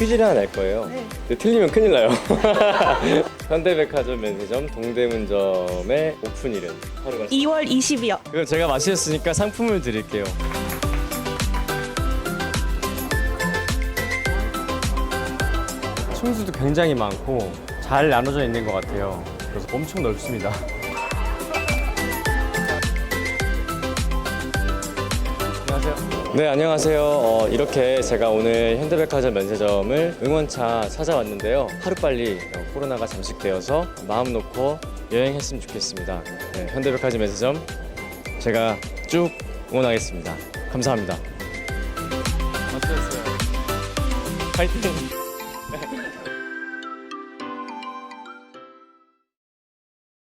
퀴즈를 하나 낼 거예요. 네. 근데 틀리면 큰일 나요. 현대백화점 면세점 동대문점의 오픈일은 하루가 2월 20일이요. 그럼 제가 맞히셨으니까 상품을 드릴게요. 층수도 굉장히 많고 잘 나눠져 있는 것 같아요. 그래서 엄청 넓습니다. 네, 안녕하세요. 어, 이렇게 제가 오늘 현대백화점 면세점을 응원차 찾아왔는데요. 하루빨리 어, 코로나가 잠식되어서 마음 놓고 여행했으면 좋겠습니다. 네, 현대백화점 면세점 제가 쭉 응원하겠습니다. 감사합니다. 파이팅!